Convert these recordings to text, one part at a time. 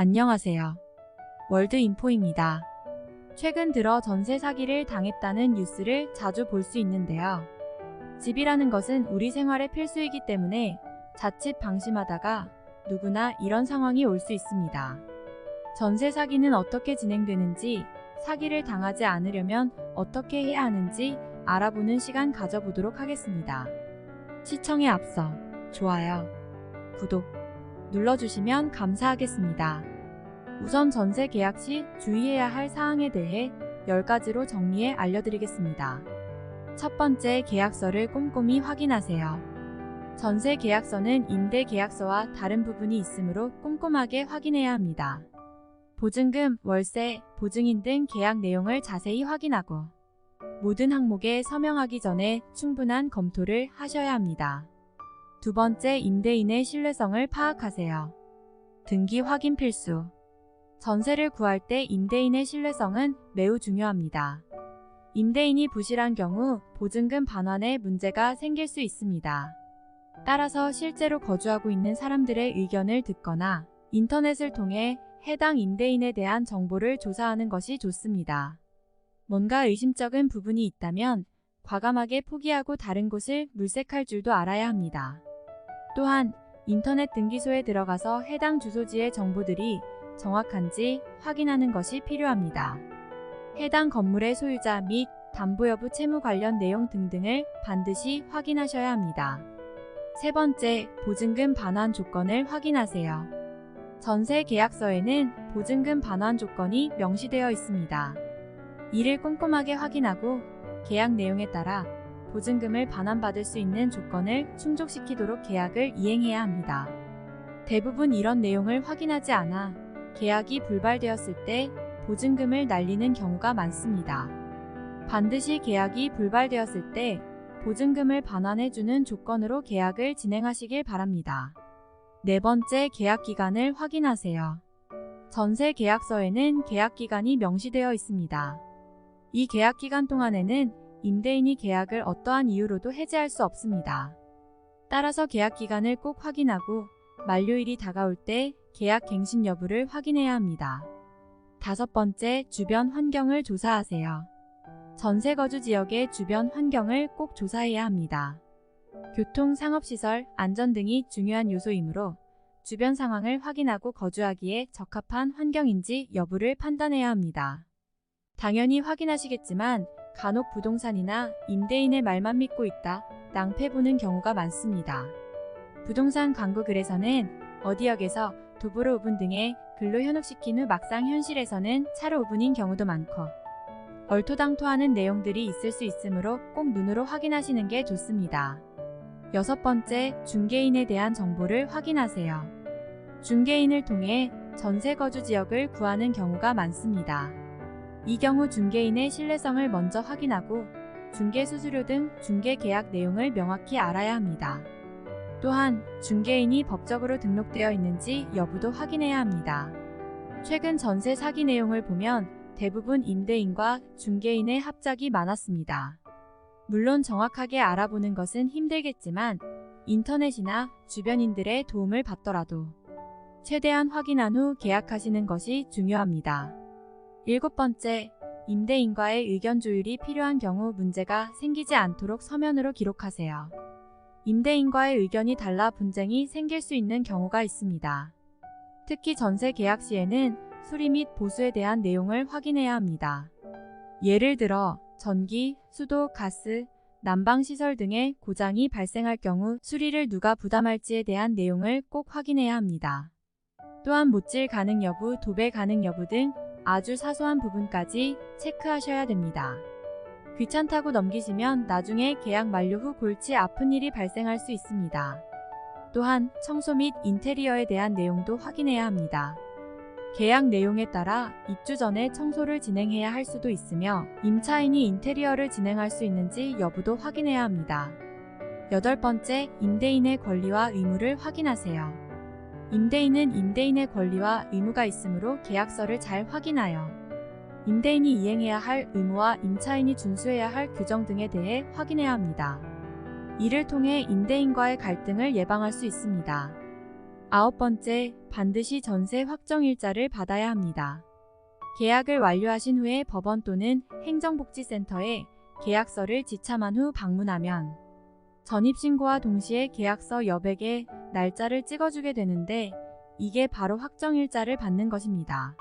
안녕하세요. 월드인포입니다. 최근 들어 전세 사기를 당했다는 뉴스를 자주 볼 수 있는데요. 집이라는 것은 우리 생활의 필수이기 때문에 자칫 방심하다가 누구나 이런 상황이 올 수 있습니다. 전세 사기는 어떻게 진행되는지, 사기를 당하지 않으려면 어떻게 해야 하는지 알아보는 시간 가져보도록 하겠습니다. 시청에 앞서 좋아요, 구독 눌러주시면 감사하겠습니다. 우선 전세 계약 시 주의해야 할 사항에 대해 10가지로 정리해 알려드리겠습니다. 첫 번째 계약서를 꼼꼼히 확인하세요. 전세 계약서는 임대 계약서와 다른 부분이 있으므로 꼼꼼하게 확인해야 합니다. 보증금, 월세, 보증인 등 계약 내용을 자세히 확인하고 모든 항목에 서명하기 전에 충분한 검토를 하셔야 합니다. 두 번째, 임대인의 신뢰성을 파악하세요. 등기 확인 필수. 전세를 구할 때 임대인의 신뢰성은 매우 중요합니다. 임대인이 부실한 경우 보증금 반환에 문제가 생길 수 있습니다. 따라서 실제로 거주하고 있는 사람들의 의견을 듣거나 인터넷을 통해 해당 임대인에 대한 정보를 조사하는 것이 좋습니다. 뭔가 의심쩍은 부분이 있다면 과감하게 포기하고 다른 곳을 물색할 줄도 알아야 합니다. 또한 인터넷 등기소에 들어가서 해당 주소지의 정보들이 정확한지 확인하는 것이 필요합니다. 해당 건물의 소유자 및 담보 여부 채무 관련 내용 등등을 반드시 확인하셔야 합니다. 세 번째, 보증금 반환 조건을 확인하세요. 전세 계약서에는 보증금 반환 조건이 명시되어 있습니다. 이를 꼼꼼하게 확인하고 계약 내용에 따라 보증금을 반환받을 수 있는 조건을 충족시키도록 계약을 이행해야 합니다. 대부분 이런 내용을 확인하지 않아 계약이 불발되었을 때 보증금을 날리는 경우가 많습니다. 반드시 계약이 불발되었을 때 보증금을 반환해주는 조건으로 계약을 진행하시길 바랍니다. 네 번째 계약 기간을 확인하세요. 전세 계약서에는 계약 기간이 명시되어 있습니다. 이 계약 기간 동안에는 임대인이 계약을 어떠한 이유로도 해지할 수 없습니다. 따라서 계약 기간을 꼭 확인하고 만료일이 다가올 때 계약 갱신 여부를 확인해야 합니다. 다섯 번째, 주변 환경을 조사하세요. 전세 거주 지역의 주변 환경을 꼭 조사해야 합니다. 교통, 상업시설, 안전 등이 중요한 요소이므로 주변 상황을 확인하고 거주하기에 적합한 환경인지 여부를 판단해야 합니다. 당연히 확인하시겠지만 간혹 부동산이나 임대인의 말만 믿고 있다 낭패 보는 경우가 많습니다. 부동산 광고 글에서는 어디역에서 도보로 5분 등의 근로 현혹시킨 후 막상 현실에서는 차로 5분인 경우도 많고 얼토당토하는 내용들이 있을 수 있으므로 꼭 눈으로 확인하시는 게 좋습니다. 여섯 번째, 중개인에 대한 정보를 확인하세요. 중개인을 통해 전세 거주 지역을 구하는 경우가 많습니다. 이 경우 중개인의 신뢰성을 먼저 확인하고 중개 수수료 등 중개 계약 내용을 명확히 알아야 합니다. 또한 중개인이 법적으로 등록되어 있는지 여부도 확인해야 합니다. 최근 전세 사기 내용을 보면 대부분 임대인과 중개인의 합작이 많았습니다. 물론 정확하게 알아보는 것은 힘들겠지만 인터넷이나 주변인들의 도움을 받더라도 최대한 확인한 후 계약하시는 것이 중요합니다. 일곱 번째, 임대인과의 의견 조율이 필요한 경우 문제가 생기지 않도록 서면으로 기록하세요. 임대인과의 의견이 달라 분쟁이 생길 수 있는 경우가 있습니다. 특히 전세 계약 시에는 수리 및 보수에 대한 내용을 확인해야 합니다. 예를 들어 전기, 수도, 가스, 난방시설 등의 고장이 발생할 경우 수리를 누가 부담할지에 대한 내용을 꼭 확인해야 합니다. 또한 못질 가능 여부, 도배 가능 여부 등 아주 사소한 부분까지 체크하셔야 됩니다. 귀찮다고 넘기시면 나중에 계약 만료 후 골치 아픈 일이 발생할 수 있습니다. 또한 청소 및 인테리어에 대한 내용도 확인해야 합니다. 계약 내용에 따라 입주 전에 청소를 진행해야 할 수도 있으며 임차인이 인테리어를 진행할 수 있는지 여부도 확인해야 합니다. 여덟 번째, 임대인의 권리와 의무를 확인하세요. 임대인은 임대인의 권리와 의무가 있으므로 계약서를 잘 확인하여 임대인이 이행해야 할 의무와 임차인이 준수해야 할 규정 등에 대해 확인해야 합니다. 이를 통해 임대인과의 갈등을 예방할 수 있습니다. 아홉 번째, 반드시 전세 확정 일자를 받아야 합니다. 계약을 완료하신 후에 법원 또는 행정복지센터에 계약서를 지참한 후 방문하면 전입신고와 동시에 계약서 여백에 날짜를 찍어주게 되는데 이게 바로 확정일자를 받는 것입니다.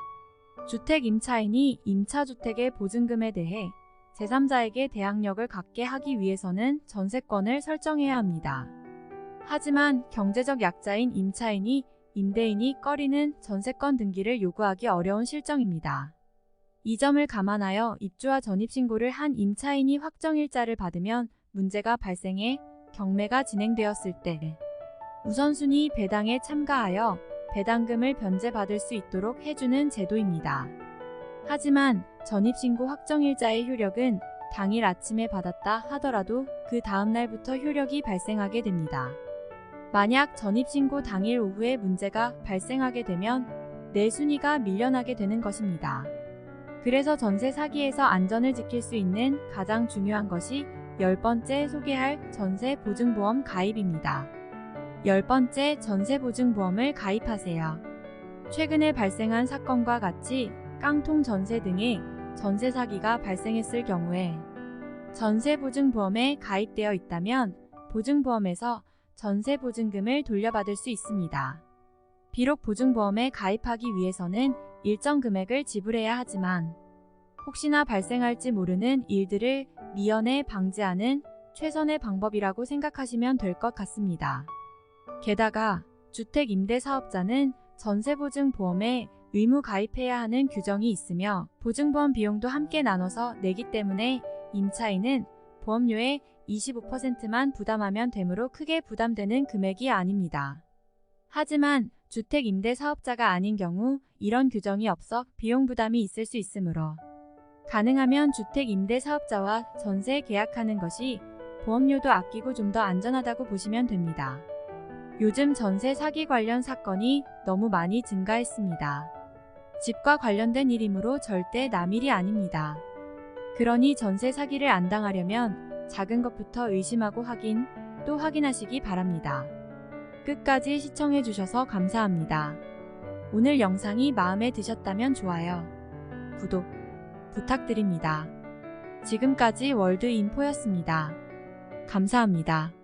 주택 임차인이 임차주택의 보증금에 대해 제3자에게 대항력을 갖게 하기 위해서는 전세권을 설정해야 합니다. 하지만 경제적 약자인 임차인이 임대인이 꺼리는 전세권 등기를 요구하기 어려운 실정입니다. 이 점을 감안하여 입주와 전입신고를 한 임차인이 확정일자를 받으면 문제가 발생해 경매가 진행되었을 때 우선순위 배당에 참가하여 배당금을 변제받을 수 있도록 해주는 제도입니다. 하지만 전입신고 확정일자의 효력은 당일 아침에 받았다 하더라도 그 다음 날부터 효력이 발생하게 됩니다. 만약 전입신고 당일 오후에 문제가 발생하게 되면 내 순위가 밀려나게 되는 것입니다. 그래서 전세 사기에서 안전을 지킬 수 있는 가장 중요한 것이 열 번째 소개할 전세 보증보험 가입입니다. 열 번째 전세 보증보험을 가입하세요. 최근에 발생한 사건과 같이 깡통 전세 등의 전세 사기가 발생했을 경우에 전세 보증보험에 가입되어 있다면 보증보험에서 전세 보증금을 돌려받을 수 있습니다. 비록 보증보험에 가입하기 위해서는 일정 금액을 지불해야 하지만 혹시나 발생할지 모르는 일들을 미연에 방지하는 최선의 방법이라고 생각하시면 될 것 같습니다. 게다가 주택 임대 사업자는 전세보증보험에 의무 가입해야 하는 규정이 있으며 보증보험 비용도 함께 나눠서 내기 때문에 임차인은 보험료의 25%만 부담하면 되므로 크게 부담되는 금액이 아닙니다. 하지만 주택 임대 사업자가 아닌 경우 이런 규정이 없어 비용 부담이 있을 수 있으므로 가능하면 주택 임대 사업자와 전세 계약하는 것이 보험료도 아끼고 좀 더 안전하다고 보시면 됩니다. 요즘 전세 사기 관련 사건이 너무 많이 증가했습니다. 집과 관련된 일이므로 절대 남일이 아닙니다. 그러니 전세 사기를 안 당하려면 작은 것부터 의심하고 확인, 또 확인하시기 바랍니다. 끝까지 시청해주셔서 감사합니다. 오늘 영상이 마음에 드셨다면 좋아요, 구독 부탁드립니다. 지금까지 월드인포였습니다. 감사합니다.